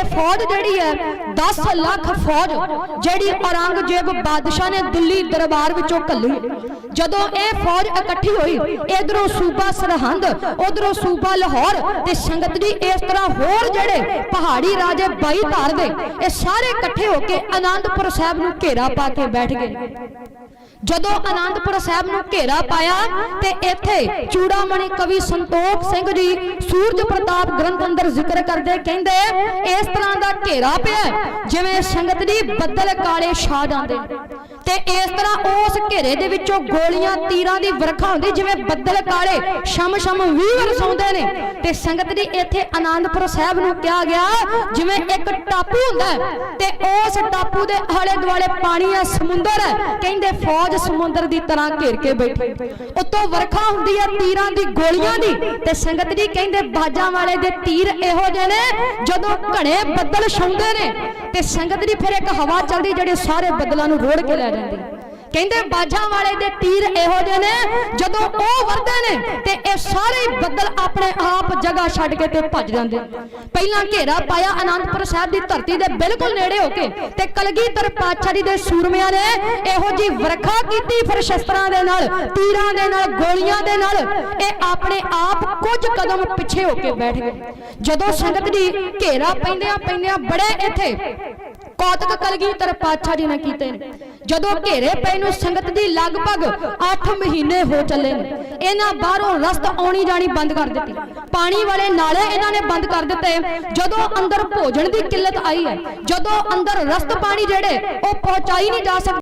ਇਹ ਫੌਜ ਜਿਹੜੀ ਹੈ 10 ਲੱਖ ਫੌਜ ਜਿਹੜੀ ਔਰੰਗਜ਼ੇਬ ਬਾਦਸ਼ਾਹ ਨੇ ਦਿੱਲੀ ਦਰਬਾਰ ਵਿੱਚੋਂ ਘੱਲੀ ਜਦੋਂ ਇਹ ਫੌਜ ਇਕੱਠੀ ਹੋਈ, ਇਧਰੋਂ ਸੂਬਾ ਸਰਹੰਦ, ਉਧਰੋਂ ਸੂਬਾ ਲਾਹੌਰ ਤੇ ਸੰਗਤ ਜੀ ਇਸ ਤਰ੍ਹਾਂ ਹੋਰ ਜਿਹੜੇ ਪਹਾੜੀ ਰਾਜੇ ਬਾਈ ਧਾਰ ਦੇ, ਇਹ ਸਾਰੇ ਇਕੱਠੇ ਹੋ ਕੇ ਆਨੰਦਪੁਰ ਸਾਹਿਬ ਨੂੰ ਘੇਰਾ ਪਾ ਕੇ ਬੈਠ ਗਏ। ਜਦੋਂ ਆਨੰਦਪੁਰ ਸਾਹਿਬ ਨੂੰ ਘੇਰਾ ਪਾਇਆ ਤੇ ਇੱਥੇ ਚੂੜਾਮਣੀ ਕਵੀ ਸੰਤੋਖ ਸਿੰਘ ਜੀ ਸੂਰਜ ਪ੍ਰਤਾਪ ਗ੍ਰੰਥ ਅੰਦਰ ਜ਼ਿਕਰ ਕਰਦੇ, ਕਹਿੰਦੇ, ਇਸ ਤਰ੍ਹਾਂ ਦਾ ਘੇਰਾ ਪਿਆ ਜਿਵੇਂ ਸੰਗਤ ਦੀ ਬੱਦਲ ਕਾਲੇ ਛਾ ਜਾਂਦੇ ਤੇ ਇਸ ਤਰ੍ਹਾਂ ਉਸ ਘੇਰੇ ਦੇ ਵਿੱਚੋਂ ਗੋਲੀਆਂ, ਤੀਰਾਂ ਦੀ ਵਰਖਾ ਹੁੰਦੀ, ਜਿਵੇਂ ਬੱਦਲ ਕਾਲੇ ਸ਼ਮ ਸ਼ਮ ਵੀ ਵਰਸਾਉਂਦੇ ਨੇ। ਤੇ ਸੰਗਤ ਦੀ ਇੱਥੇ ਆਨੰਦਪੁਰ ਸਾਹਿਬ ਨੂੰ ਕਿਹਾ ਗਿਆ, ਜਿਵੇਂ ਇੱਕ ਟਾਪੂ ਹੁੰਦਾ ਤੇ ਉਸ ਟਾਪੂ ਦੇ ਆਲੇ ਦੁਆਲੇ ਪਾਣੀ ਹੈ, ਸਮੁੰਦਰ ਹੈ, ਕਹਿੰਦੇ ਫੌਜ ਸਮੁੰਦਰ ਦੀ ਤਰ੍ਹਾਂ ਘੇਰ ਕੇ ਬੈਠੀ। ਉੱਤੋਂ ਵਰਖਾ ਹੁੰਦੀ ਹੈ, ਤੀਰਾਂ ਦੀ ਗੋਲੀਆਂ ਦੀ, ਤੇ ਸੰਗਤ ਜੀ ਕਹਿੰਦੇ ਬਾਜਾਂ ਵਾਲੇ ਦੇ ਤੀਰ ਇਹੋ ਜਿਹੇ ਨੇ, ਜਦੋਂ ਘਣੇ ਬੱਦਲ ਛਾਉਂਦੇ ਨੇ ਤੇ ਸੰਗਤ ਦੀ ਫਿਰ ਇੱਕ ਹਵਾ ਚੱਲਦੀ ਜਿਹੜੇ ਸਾਰੇ ਬੱਦਲਾਂ ਨੂੰ ਰੋੜ ਕੇ ਲੈ ਜਾਂਦੀ। ਕਹਿੰਦੇ ਬਾਜਾਂ ਵਾਲੇ ਦੇ ਤੀਰ ਇਹੋ ਜਿਹੇ ਨੇ, ਜਦੋਂ ਉਹ ਵਰਦੇ ਨੇ ਤੇ ਇਹ ਸਾਰੇ ਬੱਦਲ ਆਪਣੇ ਆਪ ਜਗ੍ਹਾ ਛੱਡ ਕੇ ਤੇ ਭੱਜ ਜਾਂਦੇ ਪਹਿਲਾਂ ਘੇਰਾ ਪਾਇਆ ਆਨੰਦਪੁਰ ਸਾਹਿਬ ਦੀ ਧਰਤੀ ਦੇ ਬਿਲਕੁਲ ਨੇੜੇ ਹੋ ਕੇ ਤੇ ਕਲਗੀਧਰ ਪਾਤਸ਼ਾਹ ਜੀ ਦੇ ਸੂਰਮਿਆਂ ਨੇ ਇਹੋ ਜੀ ਵਰਖਾ ਕੀਤੀ ਫਿਰ ਸ਼ਸਤਰਾਂ ਦੇ ਨਾਲ, ਤੀਰਾਂ ਦੇ ਨਾਲ, ਗੋਲੀਆਂ ਦੇ ਨਾਲ। ਇਹ ਆਪਣੇ ਆਪ ਕੁਝ ਕਦਮ ਪਿੱਛੇ ਹੋ ਕੇ ਬੈਠ ਗਏ। ਜਦੋਂ ਸੰਗਤ ਦੀ ਘੇਰਾ ਪੈਂਦਿਆਂ ਪੈਂਦਿਆਂ ਬੜੇ ਇੱਥੇ ਕੌਤਕ ਕਲਗੀਧਰ ਪਾਤਸ਼ਾਹ ਜੀ ਨੇ ਕੀਤੇ ਨੇ। ਜਦੋਂ ਘੇਰੇ ਪਏ ਨੂੰ ਸੰਗਤ ਦੀ ਲਗਭਗ 8 ਮਹੀਨੇ ਹੋ ਚੱਲੇ ਨੇ। ਇਹਨਾਂ ਬਾਹਰੋਂ ਰਸਤ ਆਉਣੀ ਜਾਣੀ ਬੰਦ ਕਰ ਦਿੱਤੀ। ਪਾਣੀ ਵਾਲੇ ਨਾਲੇ ਇਹਨਾਂ ਨੇ ਬੰਦ ਕਰ ਦਿੱਤੇ। ਜਦੋਂ ਅੰਦਰ ਭੋਜਨ ਦੀ ਕਿੱਲਤ ਆਈ ਹੈ ਜਦੋਂ ਅੰਦਰ ਰਸਤ ਪਾਣੀ ਜਿਹੜੇ ਉਹ ਪਹੁੰਚਾਈ ਨਹੀਂ ਜਾ ਸਕਦੀ।